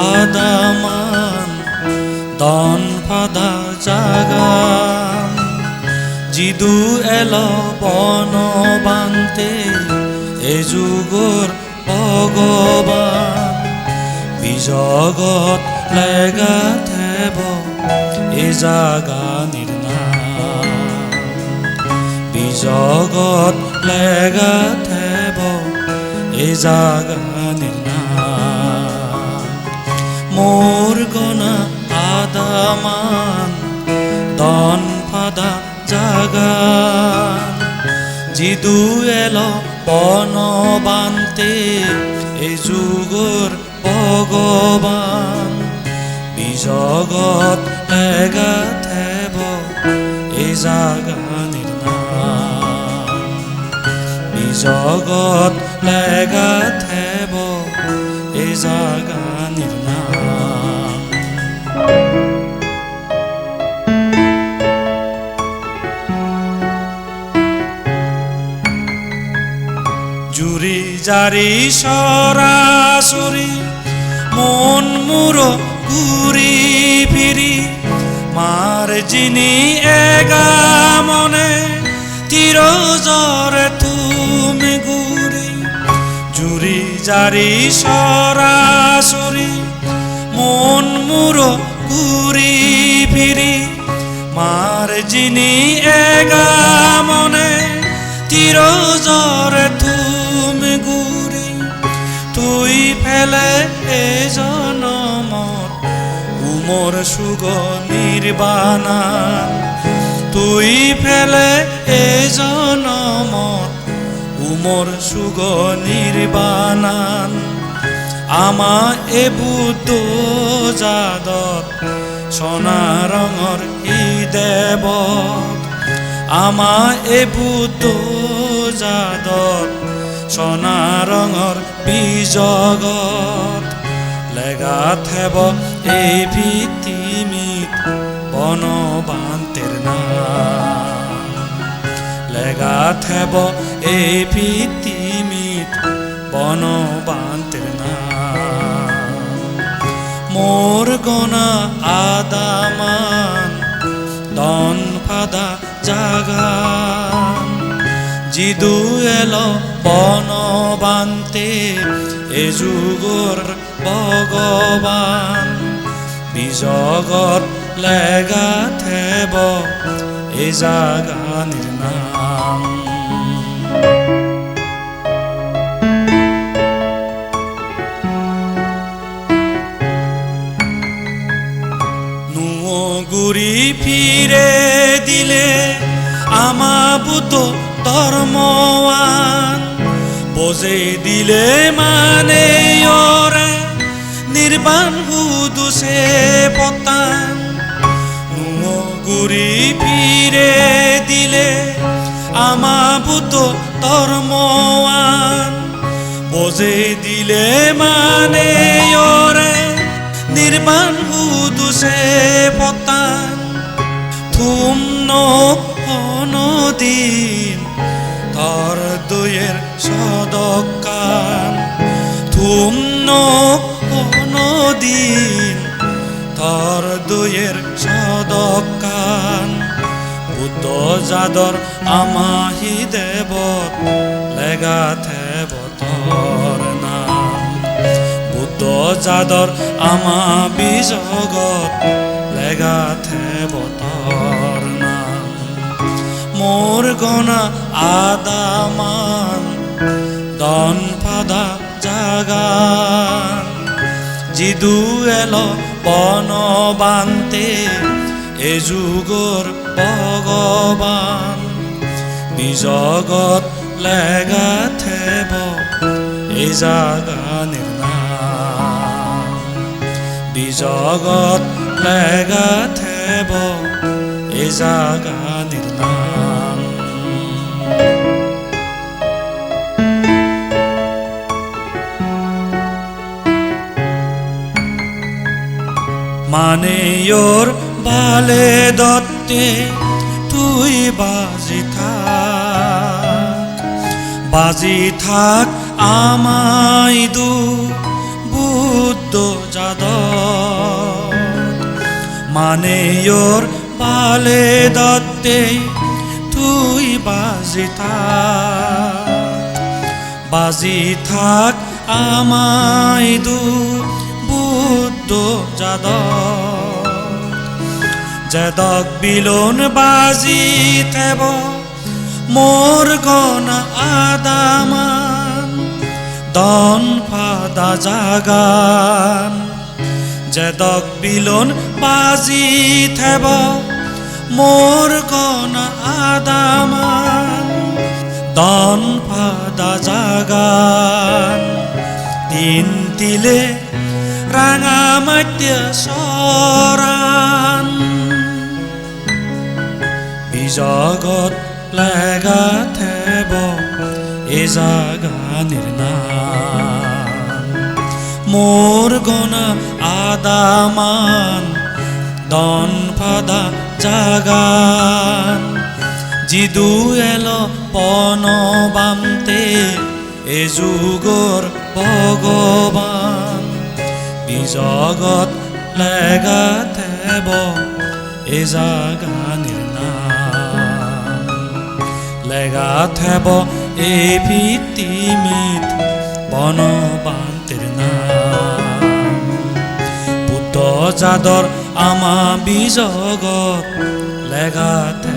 আদামান দন ফাদা জাগান। জিদু এল বন বান্তে, এ যুগর ভগবান। বিজগত লেগা থেব, এ জাগানির নাম বিজগত লেগা থেব, এ জাগানির নাম গনা আদামান দন ফাদা জাগান। জিদু এল পন বান্তে এ যুগর ভগবান। বিজগত লেগা থেব এ জাগানির নাম বিজগত লেগা থেব এ জাগানির জারি সরাসরি, মন মুরো ঘুরি ফিরি। মার জিনি এগা মনে তীর জরে তুমি গুরি জুরি জারি সরাসরি, মন মুরো ঘুরি ফিরি। মার জিনি এগা মনে তীর জরে ফেলে এ জনমর উমর সুগ নির্বাণান তুই ফেলে এ জনমর উমর সুগ নির্বাণান আমা এ বুদ্ধ যাদত সোনা রঙর ই দেবত। আমা এ বুদ্ধ যাদত সোনা রঙর বিজগত। লেগা থেব এই পৃথিবীত বনবান্তের নাম। লেগা থেব এই পৃথিবীত বনবান্তের নাম। মোর গনা আদামান, দন ফাদা জাগান জিদু এল বনবান্তে, এ যুগর ভগবান বিজগত লেগা থেব এ জাগানির নাম গুরি ফিরে দিলে, আমা ধর্মওয়ান বজে দিলে মানে ওরে, নির্বাণ হুদু সে পতান। গুরি ফিরে দিলে আমা বুদ্ধ ধর্মওয়ান বজে দিলে মানে ওরে, নির্বাণ হুদু সে পতান। নদিন তর দুয়ের সদকান থুম নদিন তর দুয়ের সদকান বুদ্ধ যাদর আমাহি দেব, লেগা থেব তর নাম। বুদ্ধ যাদর আমা বিজগত লেগা থেব গনা আদামান, দন ফাদা জাগান। জিদু এল বনবান্তে, এ যুগর ভগবান। বিজগত লেগা থেব, এ জাগানের নাম বিজগত লেগা থেব, এ জাগানের নাম মানে ওর বালে দত্তে, তুই বাজি থাক। বাজি থাক আমাই দু বুদ্ধ যাদ মানেয়র পালে দত্তে, তুই বাজি থাক। বাজি থাক আমায় দু বুদ্ধ যাদব যেদক বিলোন বাজি থেব মোর গনা আদামান, দন ফাদা জাগান। যেদক বিলোন বাজি থেব মোর গনা আদামান, দন ফাদা জাগান। তিন তিলে বিজগত লেগা থেব এ জাগানির নাম মোর গনা আদামান দন ফাদা জাগান জিদু এলো পন বামতে এ যুগর ভগবান বিজগত লেগা থেব এ জাগানির নাম লেগা থেব এ পৃথিবীত বনবান্তের নাম বুদ্ধ যাদর আমা বিজগত লেগা থেব